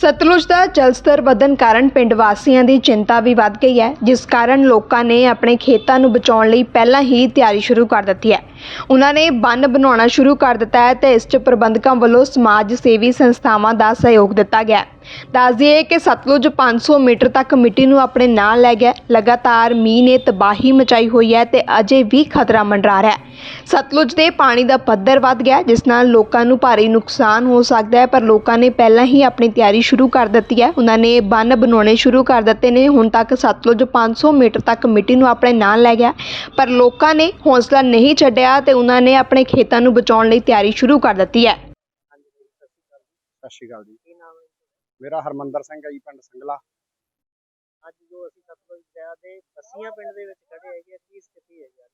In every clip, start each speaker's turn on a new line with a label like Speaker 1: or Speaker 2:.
Speaker 1: ਸਤਲੁਜ ਦਾ ਜਲ ਸਤਰ ਵਧਣ ਕਾਰਨ ਪਿੰਡ ਵਾਸੀਆਂ ਦੀ ਚਿੰਤਾ ਵੀ ਵੱਧ ਗਈ ਹੈ, ਜਿਸ ਕਾਰਨ ਲੋਕਾਂ ਨੇ ਆਪਣੇ ਖੇਤਾਂ ਨੂੰ ਬਚਾਉਣ ਲਈ ਪਹਿਲਾਂ ਹੀ ਤਿਆਰੀ ਸ਼ੁਰੂ ਕਰ ਦਿੱਤੀ ਹੈ। ਉਹਨਾਂ ਨੇ ਬੰਨ ਬਣਾਉਣਾ ਸ਼ੁਰੂ ਕਰ ਦਿੱਤਾ ਹੈ ਤੇ ਇਸ 'ਚ ਪ੍ਰਬੰਧਕਾਂ ਵੱਲੋਂ ਸਮਾਜ ਸੇਵੀ ਸੰਸਥਾਵਾਂ ਦਾ ਸਹਿਯੋਗ ਦਿੱਤਾ ਗਿਆ ਹੈ। ਦੱਸ ਦਈਏ ਕਿ ਸਤਲੁਜ 500 ਮੀਟਰ ਤੱਕ ਮਿੱਟੀ ਨੂੰ ਆਪਣੇ ਨਾਲ ਲੈ ਗਿਆ। ਹੈ। ਲਗਾਤਾਰ ਮੀਂਹ ਨੇ ਤਬਾਹੀ ਮਚਾਈ ਹੋਈ ਹੈ ਤੇ ਅਜੇ ਵੀ ਖਤਰਾ ਮੰਡਰਾ ਰਿਹਾ ਹੈ। ਸਤਲੁਜ ਦੇ ਪਾਣੀ ਦਾ ਪੱਧਰ ਵੱਧ ਗਿਆ ਹੈ, ਜਿਸ ਨਾਲ ਲੋਕਾਂ ਨੂੰ ਭਾਰੀ ਨੁਕਸਾਨ ਹੋ ਸਕਦਾ ਹੈ ਪਰ ਲੋਕਾਂ ਨੇ ਪਹਿਲਾਂ ਹੀ ਆਪਣੀ ਤਿਆਰੀ ਸ਼ੁਰੂ ਕਰ ਦਿੱਤੀ ਹੈ। ਉਹਨਾਂ ਨੇ ਬੰਨ ਬਣਾਉਣੇ ਸ਼ੁਰੂ ਕਰ ਦਿੱਤੇ ਨੇ। ਹੁਣ ਤੱਕ ਸਤਲੁਜ 500 ਮੀਟਰ ਤੱਕ ਮਿੱਟੀ ਨੂੰ ਆਪਣੇ ਨਾਲ ਲੈ ਗਿਆ ਪਰ ਲੋਕਾਂ ਨੇ ਹੌਸਲਾ ਨਹੀਂ ਛੱਡਿਆ ਤੇ ਉਹਨਾਂ ਨੇ ਆਪਣੇ ਖੇਤਾਂ ਨੂੰ ਬਚਾਉਣ ਲਈ ਤਿਆਰੀ ਸ਼ੁਰੂ ਕਰ ਦਿੱਤੀ ਹੈ।
Speaker 2: ਸਤਿ ਸ਼੍ਰੀ ਅਕਾਲ ਜੀ? ਮੇਰਾ ਹਰਮੰਦਰ ਸਿੰਘ ਹੈ ਜੀ ਪਿੰਡ ਸੰਗਲਾ।
Speaker 3: ਅੱਜ ਜੋ ਅਸੀਂ ਸਤਲੁਜ ਦਰਿਆ ਦੇ ਬੱਸੀਆਂ ਪਿੰਡ ਦੇ ਵਿੱਚ ਖੜੇ ਹੈਗੇ ਆ, ਕੀ ਸਥਿਤੀ ਹੈ ਯਾਰ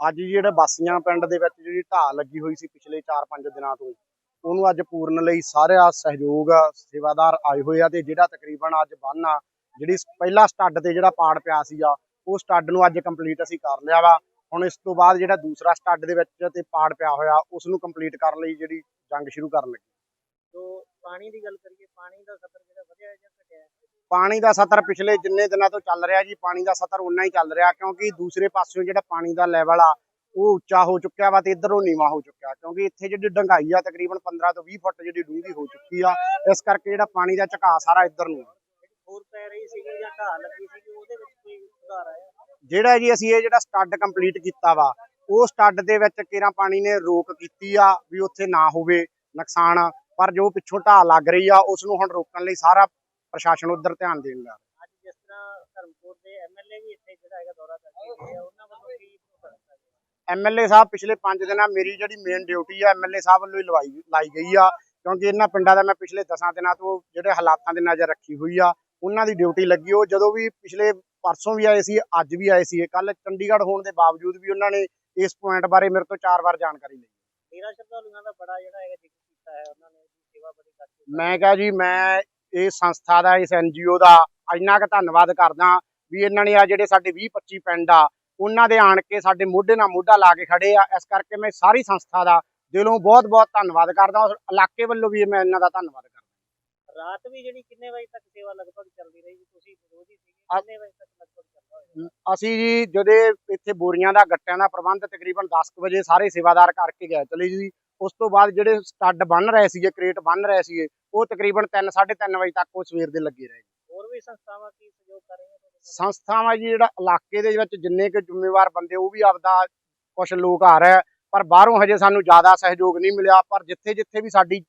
Speaker 2: ਅੱਜ ਜਿਹੜੇ ਬਾਸੀਆਂ ਪਿੰਡ ਦੇ ਵਿੱਚ ਜਿਹੜੀ ਢਾਹ ਲੱਗੀ ਹੋਈ ਸੀ ਪਿਛਲੇ 4-5 ਦਿਨਾਂ ਤੋਂ ਉਹਨੂੰ ਅੱਜ ਪੂਰਨ ਲਈ ਸਾਰਾ ਸਹਿਯੋਗ ਸੇਵਾਦਾਰ ਆਏ ਹੋਏ ਆ ਤੇ ਜਿਹੜਾ ਤਕਰੀਬਨ ਅੱਜ ਬੰਨ ਆ ਜਿਹੜੀ ਪਹਿਲਾ ਸਟੱਡ ਤੇ ਜਿਹੜਾ ਪਾੜ ਪਿਆ ਸੀਗਾ ਉਹ ਸਟੱਡ ਨੂੰ ਅੱਜ ਕੰਪਲੀਟ ਅਸੀਂ ਕਰ ਲਿਆ ਵਾ। ਹੁਣ ਇਸ ਤੋਂ ਬਾਅਦ ਜਿਹੜਾ ਦੂਸਰਾ ਸਟੱਡ ਦੇ ਵਿੱਚ ਤੇ ਪਾੜ ਪਿਆ ਹੋਇਆ ਉਸ ਨੂੰ ਕੰਪਲੀਟ ਕਰਨ ਲਈ ਜਿਹੜੀ ਜੰਗ ਸ਼ੁਰੂ ਕਰਨ ਲੱਗੇ।
Speaker 3: ਪਾਣੀ ਦੀ ਗੱਲ ਕਰੀਏ ਪਾਣੀ ਦਾ ਸਤਰ ਜਿਹੜਾ ਵਧਿਆ ਹੈ ਜਾਂ ਘਟਿਆ ਹੈ?
Speaker 2: ਪਾਣੀ ਦਾ ਸਤਰ ਪਿਛਲੇ ਜਿੰਨੇ ਦਿਨਾਂ ਤੋਂ ਚੱਲ ਰਿਹਾ ਜੀ ਪਾਣੀ ਦਾ ਸਤਰ ਉਨਾ ਹੀ ਚੱਲ ਰਿਹਾ ਕਿਉਂਕਿ ਦੂਸਰੇ ਪਾਸਿਓਂ ਜਿਹੜਾ ਪਾਣੀ ਦਾ ਲੈਵਲ ਆ ਉਹ ਉੱਚਾ ਹੋ ਚੁੱਕਿਆ ਵਾ ਤੇ ਇਧਰੋਂ ਨੀਵਾ ਹੋ ਚੁੱਕਿਆ। ਕਿਉਂਕਿ ਇੱਥੇ ਜਿਹੜੀ ਡੰਗਾਈ ਆ ਤਕਰੀਬਨ 15 ਤੋਂ 20 ਫੁੱਟ ਜਿਹੜੀ ਡੂੰਘੀ ਹੋ ਚੁੱਕੀ ਆ ਇਸ ਕਰਕੇ ਜਿਹੜਾ ਪਾਣੀ ਦਾ ਝਕਾ ਸਾਰਾ ਇੱਧਰ ਨੂੰ ਆ।
Speaker 3: ਹੋਰ ਪੈ ਰਹੀ ਸੀਗੀ ਜਾਂ ਢਾਹ ਲੱਗੀ ਸੀਗੀ ਉਹਦੇ ਵਿੱਚ ਕੋਈ ਸੁਧਾਰ ਆਇਆ?
Speaker 2: ਜਿਹੜਾ ਜੀ ਅਸੀਂ ਇਹ ਜਿਹੜਾ ਸਟੱਡ ਕੰਪਲੀਟ ਕੀਤਾ ਵਾ ਉਹ ਸਟੱਡ ਦੇ ਵਿੱਚ ਕਿਰਾਂ ਪਾਣੀ ਨੇ ਰੋਕ ਕੀਤੀ ਆ ਵੀ ਉੱਥੇ ਨਾ ਹੋਵੇ ਨੁਕਸਾਨ। ਪਰ ਜੋ ਪਿੱਛੋਂ ਢਾਹ ਲੱਗ ਰਹੀ ਆ ਉਸ ਨੂੰ ਹੁਣ ਰੋਕਣ ਲਈ ਸਾਰਾ ਪ੍ਰਸ਼ਾਸਨ ਉਧਰ ਧਿਆਨ ਦੇਣ ਲੱਗਾ
Speaker 3: ਅੱਜ ਜਿਸ ਤਰ੍ਹਾਂ ਧਰਮਪੁਰ ਦੇ ਐਮਐਲਏ ਵੀ ਇੱਥੇ ਜਿਹੜਾ ਹੈਗਾ ਦੌਰਾ ਕਰਕੇ ਗਏ ਆ ਉਹਨਾਂ ਵੱਲੋਂ ਕੀ ਭਰੋਸਾ ਦਿੱਤਾ
Speaker 2: ਐਮਐਲਏ ਸਾਹਿਬ ਪਿਛਲੇ 5 ਦਿਨਾਂ ਮੇਰੀ ਜਿਹੜੀ ਮੇਨ ਡਿਊਟੀ ਆ ਐਮਐਲਏ ਸਾਹਿਬ ਵੱਲੋਂ ਹੀ ਲਵਾਈ ਲਾਈ ਗਈ ਆ। ਕਿਉਂਕਿ ਇਹਨਾਂ ਪਿੰਡਾਂ ਦਾ ਮੈਂ ਪਿਛਲੇ 10 ਦਿਨਾਂ ਤੋਂ ਜਿਹੜੇ ਹਾਲਾਤਾਂ ਦੇ ਨਜ਼ਰ ਰੱਖੀ ਹੋਈ ਆ ਉਹਨਾਂ ਦੀ ਡਿਊਟੀ ਲੱਗੀ ਉਹ। ਜਦੋਂ ਵੀ ਪਿਛਲੇ ਪਰਸੋਂ ਵੀ ਆਏ ਸੀ ਅੱਜ ਵੀ ਆਏ ਸੀ। ਕੱਲ ਚੰਡੀਗੜ੍ਹ ਹੋਣ ਦੇ ਬਾਵਜੂਦ ਵੀ ਉਹਨਾਂ ਨੇ ਇਸ ਪੁਆਇੰਟ ਬਾਰੇ ਮੇਰੇ ਤੋਂ ਚਾਰ ਵਾਰ ਜਾਣਕਾਰੀ ਲਈ।
Speaker 3: ਤੇਰਾ ਸ਼ਰਧਾਲੂਆਂ ਦਾ ਬੜਾ ਜਿਹੜਾ ਹੈਗਾ ਜ਼ਿਕਰ ਕੀਤਾ ਹੈ ਉਹਨਾਂ ਨੇ।
Speaker 2: ਮੈਂ ਕਿਹਾ ਜੀ, ਮੈਂ ਇਸ ਸੰਸਥਾ ਦਾ, ਇਸ ਐਨਜੀਓ ਦਾ ਇੰਨਾ ਕੁ ਧੰਨਵਾਦ ਕਰਦਾ ਵੀ ਇਹਨਾਂ ਨੇ ਆ ਜਿਹੜੇ ਸਾਡੇ 20 25 ਪਿੰਡ ਆ, ਉਹਨਾਂ ਦੇ ਆਣ ਕੇ ਸਾਡੇ ਮੋਢੇ ਨਾਲ ਮੋਢਾ ਲਾ ਕੇ ਖੜੇ ਆ। ਇਸ ਕਰਕੇ ਮੈਂ ਸਾਰੀ ਸੰਸਥਾ ਦਾ ਦਿਲੋਂ ਬਹੁਤ ਬਹੁਤ ਧੰਨਵਾਦ ਕਰਦਾ ਔਰ ਇਲਾਕੇ ਵੱਲੋਂ ਵੀ ਮੈਂ ਇਹਨਾਂ ਦਾ ਧੰਨਵਾਦ ਕਰਦਾ।
Speaker 3: ਰਾਤ ਵੀ ਜਿਹੜੀ ਕਿੰਨੇ ਵਜੇ ਤੱਕ ਸੇਵਾ ਲਗਭਗ ਚੱਲਦੀ ਰਹੀ? ਤੁਸੀਂ ਵਿਰੋਧੀ
Speaker 2: ਆ-
Speaker 3: ਕਿੰਨੇ ਵਜੇ ਤੱਕ ਲਗਭਗ ਚੱਲਦਾ ਹੋਇਆ?
Speaker 2: ਅਸੀਂ ਜੀ ਜਦੋਂ ਇੱਥੇ ਬੋਰੀਆਂ ਦਾ ਗੱਟਿਆਂ ਦਾ ਪ੍ਰਬੰਧ ਤਕਰੀਬਨ 10 ਕੁ ਵਜੇ ਸਾਰੇ ਸੇਵਾਦਾਰ ਕਰਕੇ ਗਏ ਚਲੇ ਜੀ। ਉਸ ਤੋਂ ਬਾਅਦ ਜਿਹੜੇ ਸਟੱਡ ਬੰਨ ਰਹੇ ਸੀਗੇ ਕ੍ਰੇਟ ਬੰਨ ਰਹੇ ਸੀਗੇ ਉਹ ਤਕਰੀਬਨ 3 3:30 ਵਜੇ ਤੱਕ ਉਹ ਸਵੇਰ ਦੇ ਲੱਗੇ ਰਹੇ
Speaker 3: ਹੋਰ ਵੀ ਸੰਸਥਾਵਾਂ ਕੀ ਸਹਿਯੋਗ ਕਰ ਰਹੀਆਂ?
Speaker 2: ਸੰਸਥਾਵਾਂ ਜੀ ਜਿਹੜਾ ਇਲਾਕੇ ਦੇ ਵਿੱਚ ਜਿੰਨੇ ਕੁ ਜ਼ਿੰਮੇਵਾਰ ਬੰਦੇ ਉਹ ਵੀ ਆਪਦਾ ਕੁਝ ਲੋਕ ਆ ਰਹੇ ਪਰ ਬਾਹਰੋਂ ਹਜੇ ਸਾਨੂੰ ਜ਼ਿਆਦਾ ਸਹਿਯੋਗ ਨਹੀਂ ਮਿਲਿਆ ਪਰ ਜਿੱਥੇ ਜਿੱਥੇ ਵੀ ਸਾਡੀ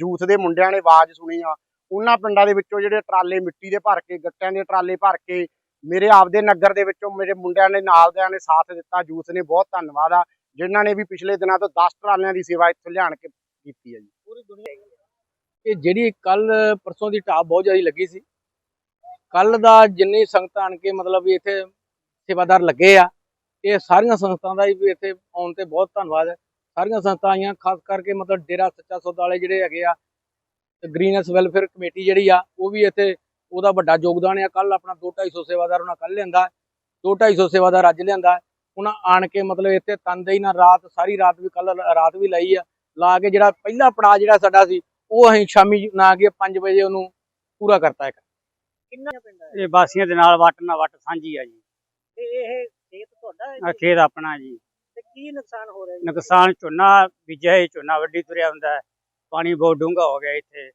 Speaker 2: ਯੂਥ ਦੇ ਮੁੰਡਿਆਂ ਨੇ ਆਵਾਜ਼ ਸੁਣੀ ਆ। ਉਹਨਾਂ ਪਿੰਡਾਂ ਦੇ ਵਿੱਚੋਂ ਜਿਹੜੇ ਟਰਾਲੇ ਮਿੱਟੀ ਦੇ ਭਰ ਕੇ, ਗੱਟਿਆਂ ਦੇ ਟਰਾਲੇ ਭਰ ਕੇ, ਮੇਰੇ ਆਪਦੇ ਨਗਰ ਦੇ ਵਿੱਚੋਂ ਮੇਰੇ ਮੁੰਡਿਆਂ ਨੇ ਨਾਲ ਦਿਆਂ ਨੇ ਸਾਥ ਦਿੱਤਾ। ਯੂਥ ਨੇ ਬਹੁਤ ਧੰਨਵਾਦ ਆ, ਜਿਨ੍ਹਾਂ ਨੇ ਵੀ ਪਿਛਲੇ ਦਿਨਾਂ ਤੋਂ 10 ਟਰਾਲਿਆਂ ਦੀ ਸੇਵਾ ਇੱਥੋਂ ਲਿਆਣ ਕੇ ਕੀਤੀ ਹੈ ਜੀ।
Speaker 3: ਪੂਰੀ ਦੁਨੀਆ
Speaker 4: ਇਹ ਜਿਹੜੀ ਕੱਲ, ਪਰਸੋਂ ਦੀ ਢਾਬ ਬਹੁਤ ਜ਼ਿਆਦਾ ਲੱਗੀ ਸੀ। ਕੱਲ ਦਾ ਜਿੰਨੀ ਸੰਗਤ ਆਣ ਕੇ ਮਤਲਬ ਵੀ ਇੱਥੇ ਸੇਵਾਦਾਰ ਲੱਗੇ ਆ, ਇਹ ਸਾਰੀਆਂ ਸੰਸਥਾਵਾਂ ਦਾ ਵੀ ਇੱਥੇ ਆਉਣ ਤੇ ਬਹੁਤ ਧੰਨਵਾਦ ਹੈ। ਸਾਰੀਆਂ ਸੰਸਥਾਂ ਆਈਆਂ ਖਾਸ ਕਰਕੇ ਮਤਲਬ ਡੇਰਾ ਸੱਚਾ ਸੌਦਾ ਵਾਲੇ ਜਿਹੜੇ ਹੈਗੇ ਆ ਤੇ ਗ੍ਰੀਨਸ ਵੈਲਫੇਅਰ ਕਮੇਟੀ ਜਿਹੜੀ ਆ ਉਹ ਵੀ ਇੱਥੇ ਉਹਦਾ ਵੱਡਾ ਯੋਗਦਾਨ ਆ। ਕੱਲ ਆਪਣਾ 2-250 ਸੇਵਾਦਾਰ ਉਹਨਾਂ ਕੱਲ ਲਿਆਂਦਾ 2-250 ਸੇਵਾਦਾਰ ਅੱਜ ਲਿਆਂਦਾ। ਉਹਨਾਂ ਆਣ ਕੇ ਮਤਲਬ ਇੱਥੇ ਤਨਦੇਹੀ ਨਾਲ ਰਾਤ ਸਾਰੀ ਰਾਤ ਵੀ ਕੱਲ ਰਾਤ ਵੀ ਲਾਈ ਆ। ਲਾ ਕੇ ਜਿਹੜਾ ਪਹਿਲਾ ਪੜਾਅ ਜਿਹੜਾ ਸਾਡਾ ਸੀ ਉਹ ਅਸੀਂ ਸ਼ਾਮੀ ਨਾ ਕੇ 5 ਵਜੇ ਉਹਨੂੰ ਪੂਰਾ ਕਰਤਾ ਇੱਕ।
Speaker 3: ਕਿੰਨਾ ਪਿੰਡ ਹੈ
Speaker 5: ਇਹ? ਬਾਸੀਆਂ ਦੇ ਨਾਲ ਵੱਟ ਨਾਲ ਵੱਟ ਸਾਂਝੀ ਆ ਜੀ।
Speaker 3: ਤੇ ਇਹ ਖੇਤ ਤੁਹਾਡਾ ਹੈ?
Speaker 5: ਖੇਤ ਆਪਣਾ ਜੀ।
Speaker 3: ਕੀ ਨੁਕਸਾਨ ਹੋ ਰਿਹਾ ਜੀ?
Speaker 5: ਨੁਕਸਾਨ ਝੋਨਾ ਬੀਜਿਆ ਹੈ ਝੋਨਾ ਵੱਡੀ ਤੁਰਿਆ ਹੁੰਦਾ ਹੈ। ਪਾਣੀ ਬਹੁਤ ਡੂੰਘਾ ਹੋ ਗਿਆ ਇੱਥੇ।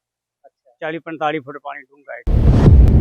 Speaker 3: ਅੱਛਾ।
Speaker 5: 40 45 ਫੁੱਟ ਪਾਣੀ ਡੂੰਘਾ ਹੈ।